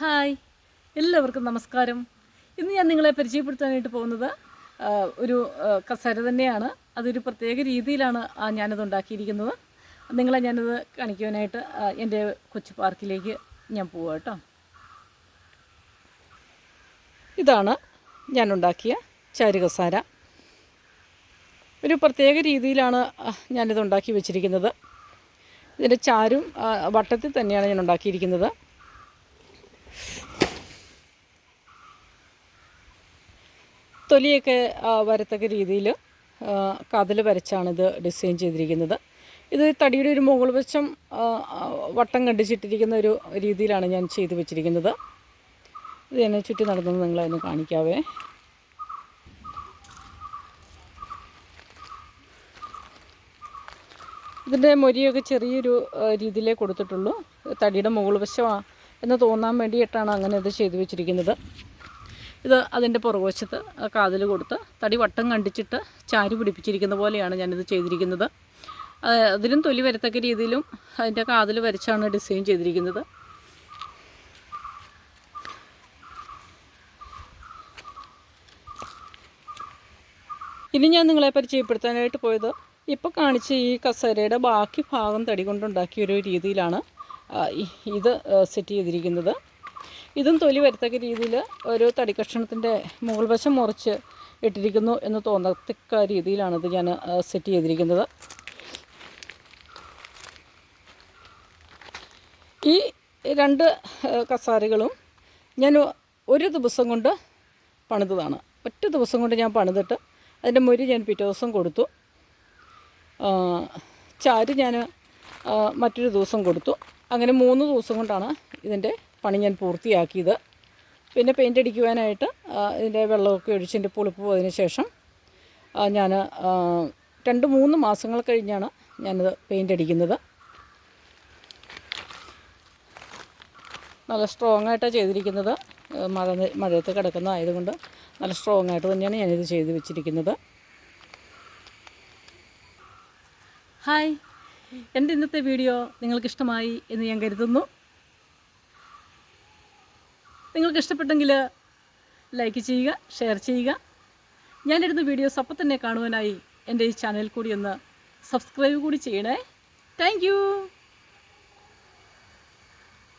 Hi. എല്ലാവർക്കും നമസ്കാരം. ഇന്ന് ഞാൻ നിങ്ങളെ പരിചയപ്പെടുത്താനായിട്ട് പോകുന്നത് ഒരു കസര തന്നെയാണ്. അതൊരു പ്രത്യേക രീതിയിലാണ് ഞാനത് ഉണ്ടാക്കിയിരിക്കുന്നത്. നിങ്ങളെ ഞാനത് കാണിക്കുവാനായിട്ട് എന്റെ കൊച്ചു പാർക്കിലേക്ക് ഞാൻ പോവാം കേട്ടോ. ഇതാണ് ഞാൻ ഉണ്ടാക്കിയ ചാരുകസാര. ഒരു പ്രത്യേക രീതിയിലാണ് ഞാനിത് ഉണ്ടാക്കി വെച്ചിരിക്കുന്നത്. ഇതിന്റെ ചാരും വട്ടത്തിൽ തന്നെയാണ് ഞാൻ ഉണ്ടാക്കിയിരിക്കുന്നത് തൊലിയൊക്കെ വരത്തക്ക രീതിയിൽ കതിൽ വരച്ചാണ് ഇത് ഡിസൈൻ ചെയ്തിരിക്കുന്നത്. ഇത് തടിയുടെ ഒരു മുകൾ വശം വട്ടം കണ്ടിച്ചിട്ടിരിക്കുന്ന ഒരു രീതിയിലാണ് ഞാൻ ചെയ്തു വെച്ചിരിക്കുന്നത്. ഇത് എന്നെ ചുറ്റി നടന്നത് നിങ്ങളതിന് കാണിക്കാവേ. ഇതിന്റെ മൊരിയൊക്കെ ചെറിയൊരു രീതിയിലേ കൊടുത്തിട്ടുള്ളൂ. തടിയുടെ മുകൾ വശമാണ് എന്ന് തോന്നാൻ വേണ്ടിയിട്ടാണ് അങ്ങനെ ഇത് ചെയ്തു വെച്ചിരിക്കുന്നത്. ഇത് അതിന്റെ പുറകുവശത്ത് കാതിൽ കൊടുത്ത് തടി വട്ടം കണ്ടിച്ചിട്ട് ചാരി പിടിപ്പിച്ചിരിക്കുന്ന പോലെയാണ് ഞാനിത് ചെയ്തിരിക്കുന്നത്. അതിലും തൊലി വരത്തക്ക രീതിയിലും അതിന്റെ കാതിൽ വരച്ചാണ് ഡിസൈൻ ചെയ്തിരിക്കുന്നത്. ഇനി ഞാൻ നിങ്ങളെ പരിചയപ്പെടുത്താനായിട്ട് പോയത് ഇപ്പോൾ കാണിച്ച ഈ കസേരയുടെ ബാക്കി ഭാഗം തടി കൊണ്ടുണ്ടാക്കിയ ഒരു രീതിയിലാണ് ഇത് സെറ്റ് ചെയ്തിരിക്കുന്നത്. ഇതും തൊലി വരത്തക്ക രീതിയിൽ ഒരു തടി കഷ്ണത്തിന്റെ മുകൾ വശം മുറിച്ച് ഇട്ടിരിക്കുന്നു എന്ന് തോന്നത്തക്ക രീതിയിലാണിത് ഞാൻ സെറ്റ് ചെയ്തിരിക്കുന്നത്. ഈ രണ്ട് കസാരകളും ഞാൻ ഒരു ദിവസം കൊണ്ട് പണിതതാണ്. ഒറ്റ ദിവസം കൊണ്ട് ഞാൻ പണിതിട്ട് അതിന്റെ മൊരി ഞാൻ പിറ്റേ ദിവസം കൊടുത്തു. ചാര് ഞാൻ മറ്റൊരു ദിവസം കൊടുത്തു. അങ്ങനെ മൂന്ന് ദിവസം കൊണ്ടാണ് ഇതിന്റെ പണി ഞാൻ പൂർത്തിയാക്കിയത്. പിന്നെ പെയിന്റ് അടിക്കുവാനായിട്ട് ഇതിന്റെ വെള്ളമൊക്കെ ഒഴിച്ചതിന്റെ പുളിപ്പ് പോയതിന് ശേഷം ഞാൻ രണ്ട് മൂന്ന് മാസങ്ങൾ കഴിഞ്ഞാണ് ഞാനത് പെയിന്റ് അടിക്കുന്നത്. നല്ല സ്ട്രോങ് ആയിട്ടാണ് ചെയ്തിരിക്കുന്നത്. മഴ മഴയത്ത് കിടക്കുന്ന ആയതുകൊണ്ട് നല്ല സ്ട്രോങ് ആയിട്ട് തന്നെയാണ് ഞാനിത് ചെയ്ത് വെച്ചിരിക്കുന്നത്. ഹായ് എന്റെ ഇന്നത്തെ വീഡിയോ നിങ്ങൾക്ക് ഇഷ്ടമായി എന്ന് ഞാൻ കരുതുന്നു. നിങ്ങൾക്ക് ഇഷ്ടപ്പെട്ടെങ്കിൽ ലൈക്ക് ചെയ്യുക ഷെയർ ചെയ്യുക. ഞാനിടുന്ന വീഡിയോസ് അപ്പം തന്നെ കാണുവാനായി എന്റെ ഈ ചാനൽ കൂടി ഒന്ന് സബ്സ്ക്രൈബ് കൂടി ചെയ്യണേ. താങ്ക്